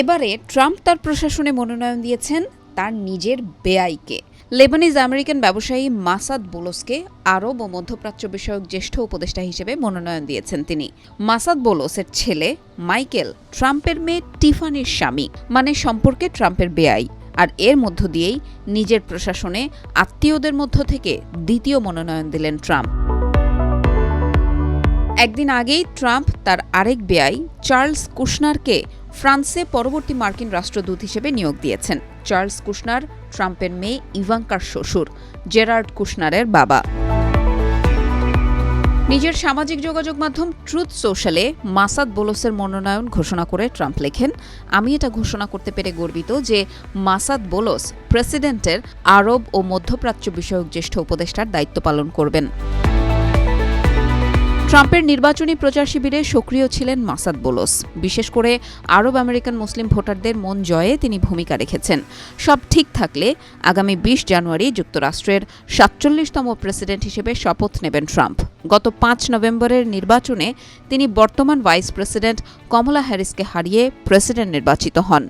এবারে ট্রাম্প তার প্রশাসনে মনোনয়ন দিয়েছেন তার নিজের বেআইকে। লেবানিজ আমেরিকান ব্যবসায়ী মাসাদ বোলোসকে আরব ও মধ্যপ্রাচ্য বিষয়ক জ্যেষ্ঠ উপদেষ্টা হিসেবে মনোনয়ন দিয়েছেন তিনি। মাসাদ বোলোসের ছেলে মাইকেল ট্রাম্পের মেয়ে টিফানির স্বামী মানে সম্পর্কে ট্রাম্পের বেআই। আর এর মধ্য দিয়েই নিজের প্রশাসনে আত্মীয়দের মধ্য থেকে দ্বিতীয় মনোনয়ন দিলেন ট্রাম্প। একদিন আগেই ট্রাম্প তার আরেক বেআই, চার্লস কুশনারকে ফ্রান্সে পরবর্তী মার্কিন রাষ্ট্রদূত হিসেবে নিয়োগ দিয়েছেন। চার্লস কুশনার, ট্রাম্পের মেয়ে ইভাঙ্কার শ্বশুর, জেরার্ড কুশনারের বাবা। নিজের সামাজিক যোগাযোগ মাধ্যম ট্রুথ সোশ্যালে মাসাদ বোলোসের মনোনয়ন ঘোষণা করে ট্রাম্প লেখেন, আমি এটা ঘোষণা করতে পেরে গর্বিত যে মাসাদ বোলস প্রেসিডেন্টের আরব ও মধ্যপ্রাচ্য বিষয়ক জ্যেষ্ঠ উপদেষ্টার দায়িত্ব পালন করবেন। ট্রাম্পের নির্বাচনী প্রচার শিবিরে সক্রিয় ছিলেন মাসাদ বোলোস। বিশেষ করে আরব আমেরিকান মুসলিম ভোটারদের মন জয়ে তিনি ভূমিকা রেখেছেন। সব ঠিক থাকলে আগামী বিশ জানুয়ারি যুক্তরাষ্ট্রের সাতচল্লিশতম প্রেসিডেন্ট হিসেবে শপথ নেবেন ট্রাম্প। গত পাঁচ নভেম্বরের নির্বাচনে তিনি বর্তমান ভাইস প্রেসিডেন্ট কমলা হ্যারিসকে হারিয়ে প্রেসিডেন্ট নির্বাচিত হন।